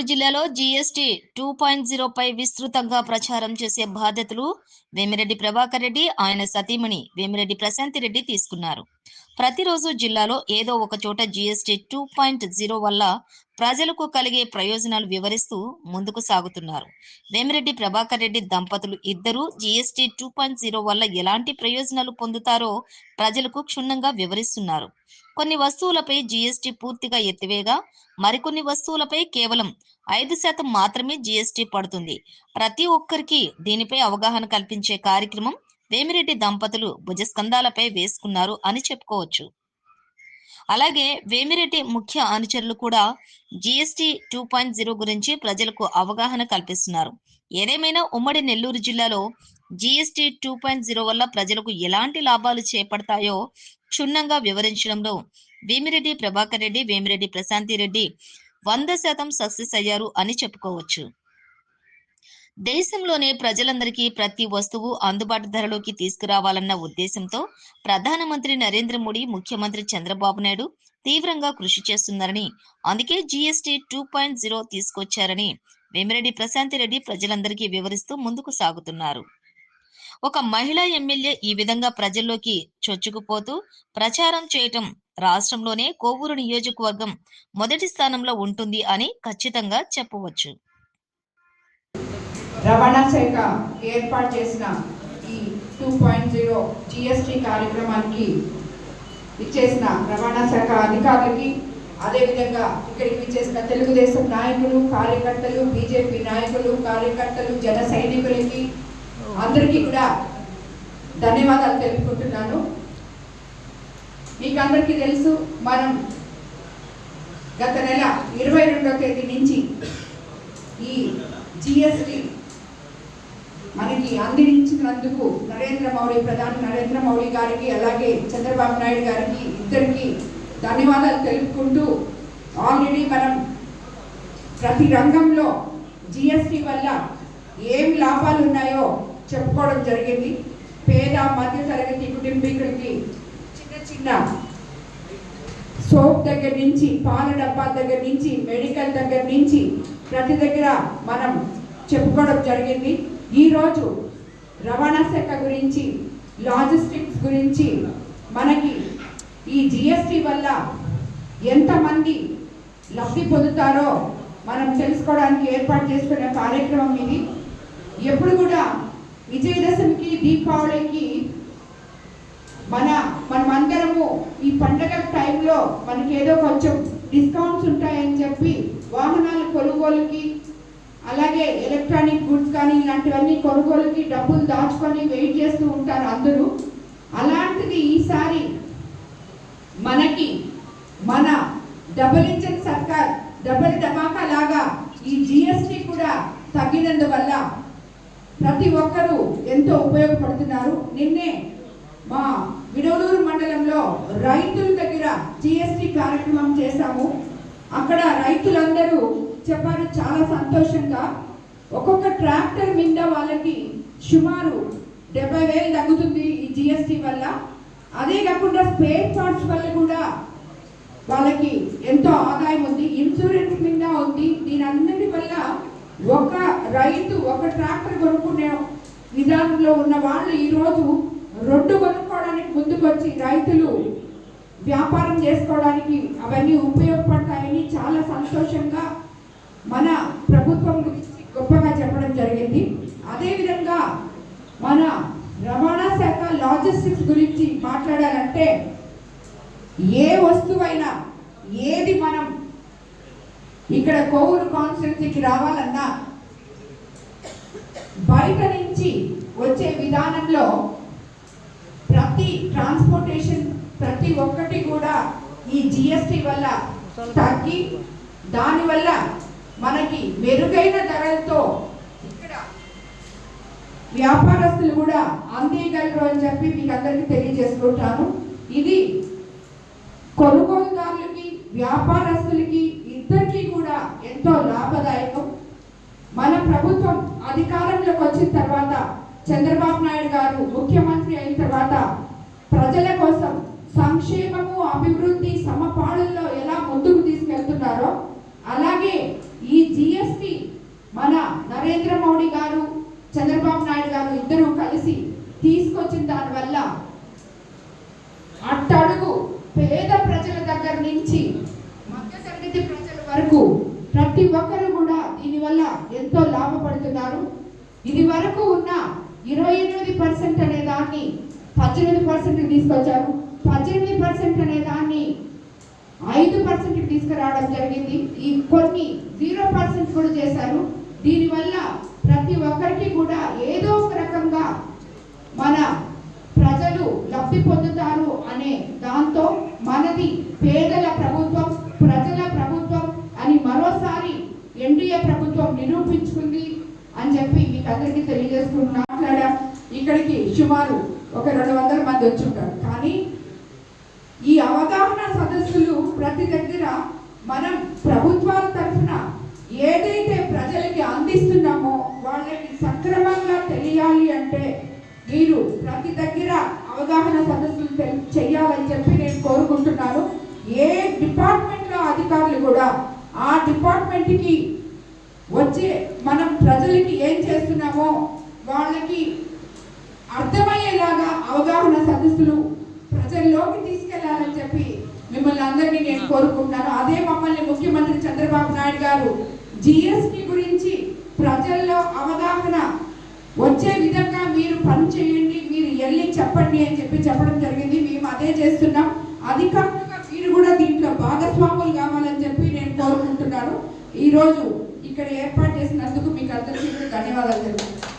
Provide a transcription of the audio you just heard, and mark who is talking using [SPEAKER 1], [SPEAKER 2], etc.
[SPEAKER 1] నెల్లూరు జిల్లాలో GST two point జీరోపై విస్తృతంగా ప్రచారం చేసే బాధ్యతలు వేమిరెడ్డి ప్రభాకర్ రెడ్డి ఆయన సతీమణి వేమిరెడ్డి ప్రశాంతి రెడ్డి తీసుకున్నారు. ప్రతిరోజు జిల్లాలో ఏదో ఒక చోట జీఎస్టీ టూ పాయింట్ జీరో వల్ల ప్రజలకు కలిగే ప్రయోజనాలు వివరిస్తూ ముందుకు సాగుతున్నారు. వేమిరెడ్డి ప్రభాకర్ రెడ్డి దంపతులు ఇద్దరు జీఎస్టీ టూ పాయింట్ జీరో వల్ల ఎలాంటి ప్రయోజనాలు పొందుతారో ప్రజలకు క్షుణ్ణంగా వివరిస్తున్నారు. కొన్ని వస్తువులపై జీఎస్టీ పూర్తిగా ఎత్తివేగా మరికొన్ని వస్తువులపై కేవలం ఐదు శాతం మాత్రమే జీఎస్టీ పడుతుంది. ప్రతి ఒక్కరికి దీనిపై అవగాహన కల్పించే కార్యక్రమం వేమిరెడ్డి దంపతులు భుజస్కంధాలపై వేసుకున్నారు అని చెప్పుకోవచ్చు. అలాగే వేమిరెడ్డి ముఖ్య అనుచరులు కూడా జీఎస్టీ టూ పాయింట్ జీరో గురించి ప్రజలకు అవగాహన కల్పిస్తున్నారు. ఏదేమైనా ఉమ్మడి నెల్లూరు జిల్లాలో జీఎస్టీ టూ పాయింట్ జీరో వల్ల ప్రజలకు ఎలాంటి లాభాలు చేపడతాయో క్షుణ్ణంగా వివరించడంలో వేమిరెడ్డి ప్రభాకర్ రెడ్డి వేమిరెడ్డి ప్రశాంతి రెడ్డి వంద శాతం సక్సెస్ అయ్యారు అని చెప్పుకోవచ్చు. దేశంలోనే ప్రజలందరికీ ప్రతి వస్తువు అందుబాటు ధరలోకి తీసుకురావాలన్న ఉద్దేశంతో ప్రధానమంత్రి నరేంద్ర మోడీ ముఖ్యమంత్రి చంద్రబాబు నాయుడు తీవ్రంగా కృషి చేస్తున్నారని అందుకే జీఎస్టీ టూ పాయింట్ జీరో తీసుకొచ్చారని వేమిరెడ్డి ప్రశాంతి రెడ్డి ప్రజలందరికీ వివరిస్తూ ముందుకు సాగుతున్నారు. ఒక మహిళా ఎమ్మెల్యే ఈ విధంగా ప్రజల్లోకి చొచ్చుకుపోతూ ప్రచారం చేయటం రాష్ట్రంలోనే కోవూరు నియోజకవర్గం మొదటి స్థానంలో ఉంటుంది అని ఖచ్చితంగా చెప్పవచ్చు.
[SPEAKER 2] రవాణా శాఖ ఏర్పాటు చేసిన ఈ టూ పాయింట్ జీరో జిఎస్టి కార్యక్రమానికి ఇచ్చేసిన రవాణా శాఖ అధికారులకి అదేవిధంగా ఇక్కడికి ఇచ్చేసిన తెలుగుదేశం నాయకులు కార్యకర్తలు బీజేపీ నాయకులు కార్యకర్తలు జన సైనికులకి అందరికీ కూడా ధన్యవాదాలు తెలుపుకుంటున్నాను. మీకు అందరికీ తెలుసు మనం గత నెల ఇరవై రెండవ తేదీ నుంచి ఈ జిఎస్టి మనకి అందించినందుకు నరేంద్ర మౌడీ ప్రధాని నరేంద్ర మౌడీ గారికి అలాగే చంద్రబాబు నాయుడు గారికి ఇద్దరికి ధన్యవాదాలు తెలుపుకుంటూ ఆల్రెడీ మనం ప్రతి రంగంలో జిఎస్టి వల్ల ఏం లాభాలు ఉన్నాయో చెప్పుకోవడం జరిగింది. పేద మధ్య తరగతి కుటుంబీకులకి చిన్న చిన్న సోప్ దగ్గర నుంచి పాల డబ్బా దగ్గర నుంచి మెడికల్ దగ్గర నుంచి ప్రతి దగ్గర మనం చెప్పుకోవడం జరిగింది. ఈరోజు రవాణా శాఖ గురించి లాజిస్టిక్స్ గురించి మనకి ఈ జిఎస్టి వల్ల ఎంతమంది లబ్ధి పొందుతారో మనం తెలుసుకోవడానికి ఏర్పాటు చేసుకునే కార్యక్రమం ఇది. ఎప్పుడు కూడా విజయదశమికి దీపావళికి మన మనమందరము ఈ పండగ టైంలో మనకి ఏదో కొంచెం డిస్కౌంట్స్ ఉంటాయని చెప్పి వాహనాల కొనుగోలుకి అలాగే ఎలక్ట్రానిక్ గుడ్స్ కానీ ఇలాంటివన్నీ కొనుగోలుకి డబ్బులు దాచుకొని వెయిట్ చేస్తూ ఉంటారు అందరూ. అలాంటిది ఈసారి మనకి మన డబుల్ ఇంజన్ సర్కార్ డబుల్ ధమాకా లాగా ఈ జిఎస్టి కూడా తగ్గినందువల్ల ప్రతి ఒక్కరూ ఎంతో ఉపయోగపడుతున్నారు. నిన్నే మా విడవలూరు మండలంలో రైతుల దగ్గర జిఎస్టి కార్యక్రమం చేశాము. అక్కడ రైతులందరూ చెప్పారు చాలా సంతోషంగా. ఒక్కొక్క ట్రాక్టర్ మీద వాళ్ళకి సుమారు డెబ్బై వేలు తగ్గుతుంది ఈ జిఎస్టి వల్ల. అదే కాకుండా స్పేర్ పార్ట్స్ వల్ల కూడా వాళ్ళకి ఎంతో ఆదాయం ఉంది. ఇన్సూరెన్స్ మీద ఉంది. దీని అందరి వల్ల ఒక రైతు ఒక ట్రాక్టర్ కొనుక్కునే విధానంలో ఉన్న వాళ్ళు ఈరోజు రెండు కొనుక్కోవడానికి ముందుకు వచ్చి రైతులు వ్యాపారం చేసుకోవడానికి అవన్నీ ఉపయోగపడతాయని చాలా సంతోషంగా మన ప్రభుత్వం గురించి గొప్పగా చెప్పడం జరిగింది. అదేవిధంగా మన రవాణా శాఖ లాజిస్టిక్స్ గురించి మాట్లాడాలంటే ఏ వస్తువైనా ఏది మనం ఇక్కడ కోవూరు కాన్స్టిట్యున్సీకి రావాలన్నా బయట నుంచి వచ్చే విధానంలో ప్రతి ట్రాన్స్పోర్టేషన్ ప్రతి ఒక్కటి కూడా ఈ జిఎస్టి వల్ల తగ్గి దానివల్ల మనకి మెరుగైన ధరలతో ఇక్కడ వ్యాపారస్తులు కూడా అందేయగలరు అని చెప్పి మీకు అందరికీ తెలియజేసుకుంటాను. ఇది కొనుగోలుదారులకి వ్యాపారస్తులకి ఇద్దరికి కూడా ఎంతో లాభదాయకం. మన ప్రభుత్వం అధికారంలోకి వచ్చిన తర్వాత చంద్రబాబు నాయుడు గారు ముఖ్యమంత్రి అయిన తర్వాత ప్రజల కోసం సంక్షేమము అభివృద్ధి సమపాళల్లో ఎలా ముందుకు తీసుకెళ్తున్నారో అలాగే ఈ జిఎస్టి మన నరేంద్ర మోడీ గారు చంద్రబాబు నాయుడు గారు ఇద్దరు కలిసి తీసుకొచ్చిన దానివల్ల అట్టడుగు పేద ప్రజల దగ్గర నుంచి మధ్యతరగతి ప్రజల వరకు ప్రతి ఒక్కరు కూడా దీనివల్ల ఎంతో లాభపడుతున్నారు. ఇది వరకు ఉన్న ఇరవై ఎనిమిది పర్సెంట్ అనే దాన్ని పద్దెనిమిది పర్సెంట్ తీసుకొచ్చారు. పద్దెనిమిది పర్సెంట్ అనే దాన్ని ఐదు పర్సెంట్ తీసుకురావడం జరిగింది. ఈ కొన్ని జీరో పర్సెంట్ కూడా చేశారు. దీనివల్ల ప్రతి ఒక్కరికి కూడా ఏదో ఒక రకంగా మన ప్రజలు లబ్ధి పొందుతారు అనే దాంతో మనది పేదల ప్రభుత్వం ప్రజల ప్రభుత్వం అని మరోసారి ఎన్డీఏ ప్రభుత్వం నిరూపించుకుంది అని చెప్పి మీకు అందరికీ మాట్లాడా. ఇక్కడికి సుమారు ఒక రెండు వందల మంది వచ్చి ఉంటారు కానీ ఈ అవగాహన సదస్సులు ప్రతి దగ్గర మనం ప్రభుత్వాల తరఫున ఏదైతే ప్రజలకి అందిస్తున్నామో వాళ్ళకి సక్రమంగా తెలియాలి అంటే మీరు ప్రతి దగ్గర అవగాహన సదస్సులు తెల్- చెయ్యాలని చెప్పి నేను కోరుకుంటున్నాను. ఏ డిపార్ట్మెంట్లో అధికారులు కూడా ఆ డిపార్ట్మెంట్కి వచ్చే మనం ప్రజలకి ఏం చేస్తున్నామో వాళ్ళకి అర్థమయ్యేలాగా అవగాహన సదస్సులు ప్రజల్లోకి తీసుకెళ్ళాలని చెప్పి మిమ్మల్ని అందరినీ నేను కోరుకుంటున్నాను. అదే మమ్మల్ని ముఖ్యమంత్రి చంద్రబాబు నాయుడు గారు జిఎస్టి గురించి ప్రజల్లో అవగాహన వచ్చే విధంగా మీరు పని చేయండి మీరు వెళ్ళి చెప్పండి అని చెప్పి చెప్పడం జరిగింది. మేము అదే చేస్తున్నాం. అధికారులుగా మీరు కూడా దీంట్లో భాగస్వాములు కావాలని చెప్పి నేను కోరుకుంటున్నాను. ఈరోజు ఇక్కడ ఏర్పాటు చేసినందుకు మీకు అందరికీ ధన్యవాదాలు తెలుపుతున్నాను.